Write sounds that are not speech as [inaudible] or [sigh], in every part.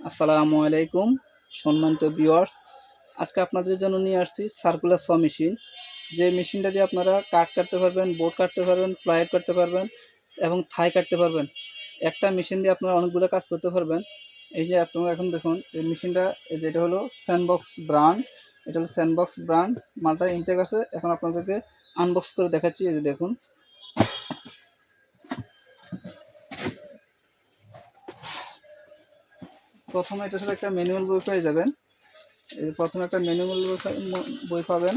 আসসালামু আলাইকুম, সম্মানিত ভিউয়ার্স আজকে আপনাদের জন্য নিয়ে আসছি সার্কুলার স মেশিন যে মেশিনটা দিয়ে আপনারা কাট কাটতে পারবেন বোর্ড কাটতে পারবেন প্লাইট কাটতে পারবেন এবং থাই কাটতে পারবেন। একটা মেশিন দিয়ে আপনারা অনেকগুলো কাজ করতে পারবেন। এই যে আপনারা এখন দেখুন, এই মেশিনটা যেটা হলো স্যান্ডবক্স ব্র্যান্ড এটা হলো স্যান্ডবক্স ব্র্যান্ড মালটা ইনটেক আছে। এখন আপনাদেরকে আনবক্স করে দেখাচ্ছি। এই যে দেখুন প্রথমে এটার সাথে একটা ম্যানুয়াল বই পেয়ে যাবেন। প্রথমে একটা ম্যানুয়াল বই পাবেন।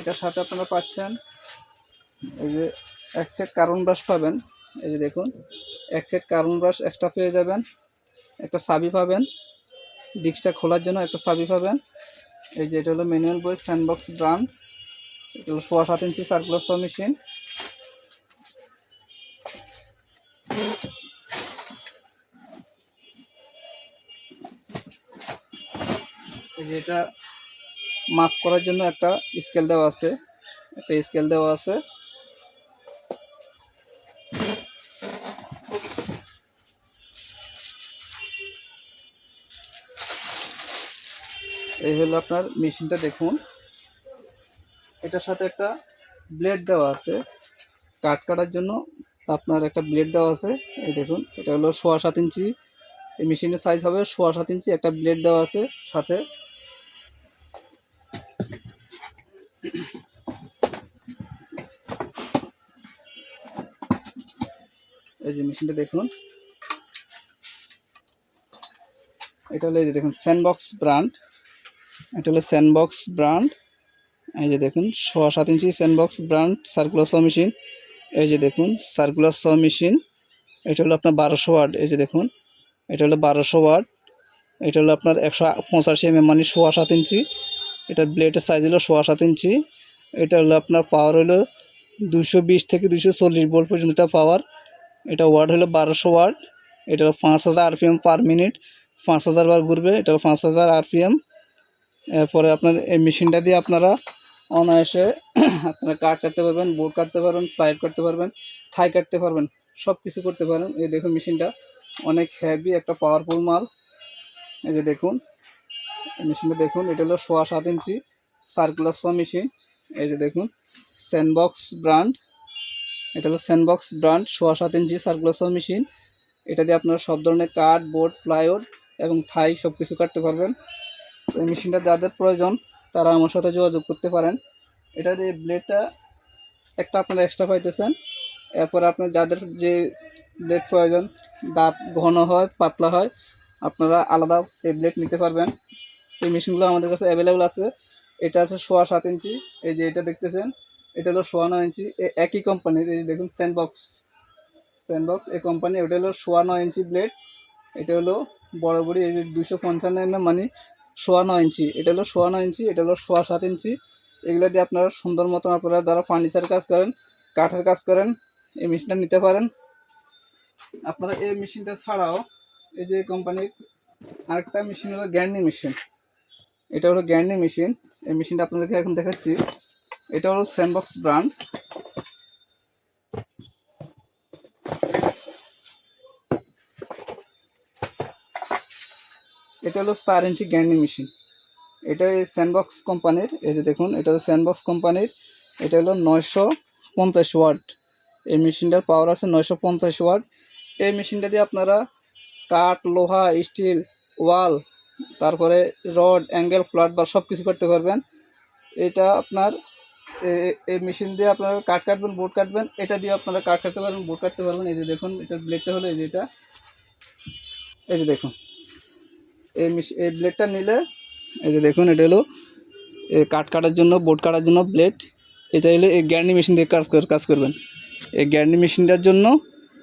এটার সাথে আপনারা পাচ্ছেন এই যে এক সেট কার্বন ব্রাশ পাবেন। এই যে দেখুন, এক সেট কার্বন ব্রাশ এক্সট্রা পেয়ে যাবেন। একটা সাবি পাবেন। ডিস্কটা খোলার জন্য একটা সাবি পাবেন। এই যে এটা হলো ম্যানুয়াল বই স্যান্ডবক্স ব্রান্ড এটা হলো সোয়া সাত ইঞ্চি সার্কুলার স মেশিন এটা মাপ করার জন্য একটা স্কেল দেওয়া আছে। একটা স্কেল দেওয়া আছে। এই হলো আপনার মেশিনটা দেখুন। এটার সাথে একটা ব্লেড দেওয়া আছে। কাট কাটার জন্য আপনার একটা ব্লেড দেওয়া আছে। এই দেখুন, এটা হলো সোয়া সাত ইঞ্চি। এই মেশিনের সাইজ হবে সোয়া সাত ইঞ্চি। একটা ব্লেড দেওয়া আছে সাথে। এই যে মেশিনটা দেখুন। এটা হলো এই যে দেখুন স্যান্ডবক্স ব্র্যান্ড এটা হলো স্যান্ডবক্স ব্র্যান্ড এই যে দেখুন, সোয়া সাত inch Sandbox brand circular saw machine এই যে দেখুন সার্কুলার স মেশিন এটা হলো আপনার বারোশো ওয়ার্ড এই যে দেখুন। এটা হলো বারোশো ওয়ার্ড এটা হলো আপনার একশো পঁচাশি এম মানে সোয়া সাত ইঞ্চি। এটার ব্লেডের সাইজ হলো সোয়া সাত ইঞ্চি। এটা হলো আপনার পাওয়ার হলো দুশো বিশ থেকে দুশো চল্লিশ ভোল্ট পর্যন্ত এটা পাওয়ার এটা ওয়ার্ড হলো বারোশো ওয়ার্ড এটা হলো পাঁচ হাজার আরপিএম পার মিনিট পাঁচ হাজার বার ঘুরবে, এটা হলো পাঁচ হাজার আরপিএম এরপরে আপনার এই মেশিনটা দিয়ে আপনারা অনায়াসে [clears throat] আপনারা কাট কাটতে পারবেন বোর্ড কাটতে পারবেন প্লাইট কাটতে পারবেন থাই কাটতে পারবেন সব কিছু করতে পারেন। এই দেখুন মেশিনটা অনেক হেভি একটা পাওয়ারফুল মাল। এই যে দেখুন মেশিনটা দেখুন, এটা হলো সোয়া সাত ইঞ্চি সার্কুলার স মেশিন এই যে দেখুন স্যান্ডবক্স ব্র্যান্ড এটা হলো স্যান্ডবক্স ব্র্যান্ড সোয়া সাত ইঞ্চি সার্কুলার স মেশিন এটা দিয়ে আপনারা সব ধরনের কাঠ বোর্ড প্লাইউড এবং থাই সব কিছু কাটতে পারবেন। তো এই মেশিনটা যাদের প্রয়োজন, তারা আমার সাথে যোগাযোগ করতে পারেন। এটা দিয়ে ব্লেডটা একটা আপনারা এক্সট্রা পাইতেছেন। এরপর আপনার যাদের যে ব্লেড প্রয়োজন, দাঁত ঘন হয়, পাতলা হয়, আপনারা আলাদা এই ব্লেড নিতে পারবেন। এই মেশিনগুলো আমাদের কাছে অ্যাভেলেবল আছে। এটা আছে সোয়া সাত ইঞ্চি। এই যে এটা দেখতেছেন, এটা হলো সোয়া নয় ইঞ্চি। একই কোম্পানির এই দেখুন স্যান্ডবক্স স্যান্ডবক্স এই কোম্পানি ওটা হলো সোয়া নয় ইঞ্চি ব্লেড এটা হলো বড় বড়ি এই যে দুশো পঞ্চান্ন এম মানে সোয়া নয় ইঞ্চি। এটা হলো সোয়া নয় ইঞ্চি, এটা হলো সোয়া সাত ইঞ্চি। এগুলো দিয়ে আপনারা সুন্দর মতন আপনারা যারা ফার্নিচার কাজ করেন, কাঠের কাজ করেন, এই মেশিনটা নিতে পারেন। আপনারা এই মেশিনটা ছাড়াও এই যে কোম্পানির আরেকটা মেশিন হলো গ্যান্ডি মেশিন এটা হলো গ্যান্ডি মেশিন। এই মেশিনটা আপনাদেরকে এখন দেখাচ্ছি। এটা হলো স্যান্ডবক্স ব্র্যান্ড। এটা হলো চার ইঞ্চি গ্যান্ডি মেশিন। এটা এই স্যান্ডবক্স কোম্পানির, এই যে দেখুন, এটা হলো স্যান্ডবক্স কোম্পানির। এটা হলো নয়শো পঞ্চাশ ওয়াট। এই মেশিনটার পাওয়ার আছে নয়শো পঞ্চাশ ওয়াট। এই মেশিনটা দিয়ে আপনারা কাঠ, লোহা স্টিল ওয়াল তারপরে রড, অ্যাঙ্গেল ফ্ল্যাট বার সব কিছু করতে পারবেন। এটা আপনার এই মেশিন দিয়ে আপনারা কাঠ কাটবেন, বোর্ড কাটবেন, এটা দিয়ে আপনারা কাঠ কাটতে পারবেন, বোর্ড কাটতে পারবেন। এই যে দেখুন, এটার ব্লেডটা হলো এই যে এটা। এই যে দেখুন, এই এই ব্লেডটা নিলে, এই যে দেখুন, এটা হলো এই কাঠ কাটার জন্য, বোর্ড কাটার জন্য ব্লেড এটা হলো এই গ্যান্ডি মেশিন দিয়ে কাজ কাজ করবেন। এই গ্যান্ডি মেশিনটার জন্য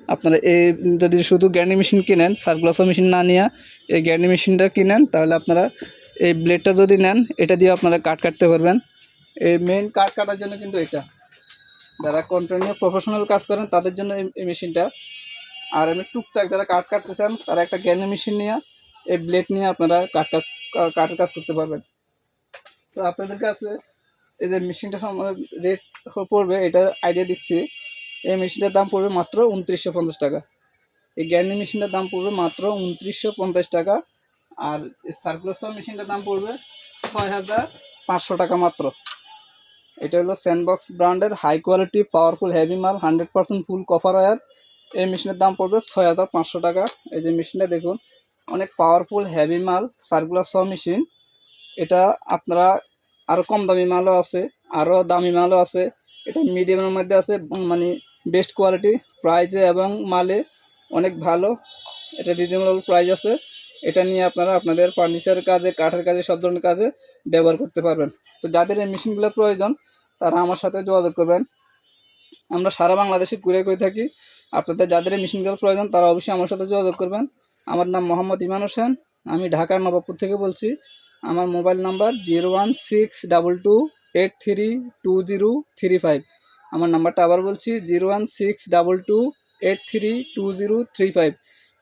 আপনারা এই যদি শুধু গ্যান্ডি মেশিন কিনেন সার্কুলাস মেশিন না নিয়ে এই গ্যান্ডি মেশিনটা কিনেন, তাহলে আপনারা এই ব্লেডটা যদি নেন, এটা দিয়ে আপনারা কাঠ কাটতে পারবেন। এই মেইন কাঠ কাটার জন্য কিন্তু এটা। যারা কন্টিনিউ প্রফেশনাল কাজ করেন, তাদের জন্য এই- মেশিনটা। আর এমনি টুকটাক যারা কাঠ কাটতে চান, তারা একটা গ্যান্ডি মেশিন নিয়ে এই ব্লেড নিয়ে আপনারা কাঠ কাজ, কা- কাঠের কাজ করতে পারবেন। তো আপনাদের কাছে এই যে মেশিনটা রেট পড়বে, এটা আইডিয়া দিচ্ছি। এই মেশিনটার দাম পড়বে মাত্র উনত্রিশশো পঞ্চাশ টাকা। এই গ্যান্ডি মেশিনটার দাম পড়বে মাত্র উনত্রিশশো পঞ্চাশ টাকা আর সার্কুলার সহ মেশিনটার দাম পড়বে ছয় হাজার পাঁচশো টাকা মাত্র। এটা হলো স্যান্ডবক্স ব্র্যান্ডের হাই কোয়ালিটি পাওয়ারফুল হেভি মাল, হান্ড্রেড পার্সেন্ট ফুল কভার ওয়ার এই মেশিনের দাম পড়বে ছয় হাজার পাঁচশো টাকা। এই যে মেশিনটা দেখুন, অনেক পাওয়ারফুল হেভি মাল, সার্কুলার সহ মেশিন। এটা আপনারা আরও কম দামি মালও আছে আরও দামি মালও আছে। এটা মিডিয়ামের মধ্যে আছে মানে বেস্ট কোয়ালিটি প্রাইজে এবং মালে অনেক ভালো। এটা রিজনেবল প্রাইস আছে। এটা নিয়ে আপনারা আপনাদের ফার্নিচার কাজে, কাঠের কাজে, সব ধরনের কাজে ব্যবহার করতে পারবেন। তো যাদের এই মেশিনগুলো প্রয়োজন, তারা আমার সাথে যোগাযোগ করবেন। আমরা সারা বাংলাদেশে ঘুরে করে থাকি। আপনাদের যাদের এই মেশিনগুলো প্রয়োজন, তারা অবশ্যই আমার সাথে যোগাযোগ করবেন। আমার নাম মোহাম্মদ ইমান হোসেন। আমি ঢাকার নবাবপুর থেকে বলছি। আমার mobile number zero one six double two eight three two zero three five. আমার নাম্বারটা আবার বলছি, zero one six double two eight three two zero three five.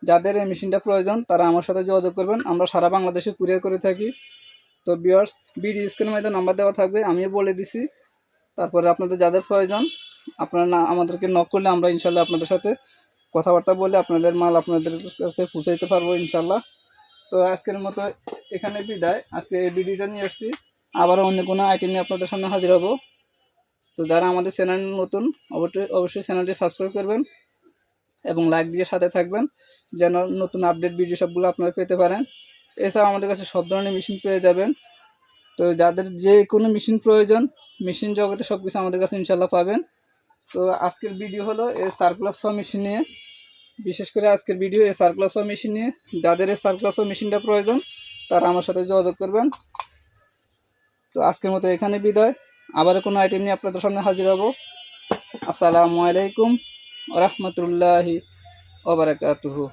যাদের এই মেশিনটা প্রয়োজন, তারা আমার সাথে যোগাযোগ করবেন। আমরা সারা বাংলাদেশে কুরিয়ার করে থাকি। তো বিয়ার্স বিডি স্ক্রিনের মধ্যে নাম্বার দেওয়া থাকবে, আমিও বলে দিছি। তারপরে আপনাদের যাদের প্রয়োজন, আপনারা না, আমাদেরকে নক করলে আমরা ইনশাল্লাহ আপনাদের সাথে কথাবার্তা বলে আপনাদের মাল আপনাদের কাছে পৌঁছাইতে পারব ইনশাল্লাহ। তো আজকের মতো এখানে বিদায়। আজকে এই ভিডিওটা নিয়ে আসছি। আবারও অন্য কোনো আইটেম নিয়ে আপনাদের সামনে হাজির হব। তো যারা আমাদের চ্যানেল নতুন অবশ্যই অবশ্যই চ্যানেলটি সাবস্ক্রাইব করবেন এবং লাইক দিয়ে সাথে থাকবেন যেন নতুন আপডেট ভিডিও সবগুলো আপনারা পেতে পারেন। এছাড়াও আমাদের কাছে সব ধরনের মেশিন পেয়ে যাবেন। তো যাদের যে কোনো মেশিন প্রয়োজন মেশিন জগতে সব কিছু আমাদের কাছে ইনশাল্লাহ পাবেন। তো আজকের ভিডিও হলো এই সার্কুলার সহ মেশিন নিয়ে। বিশেষ করে আজকের ভিডিও এই সার্কুলার সহ মেশিন নিয়ে। যাদের এই সার্কুলার সহ মেশিনটা প্রয়োজন, তারা আমার সাথে যোগাযোগ করবেন। তো আজকের মতো এখানে বিদায়। আবার কোনো আইটেম নিয়ে আপনাদের সামনে হাজির হব। আসসালামু আলাইকুম রহমতুল্লাহি ওবরাকাতুহু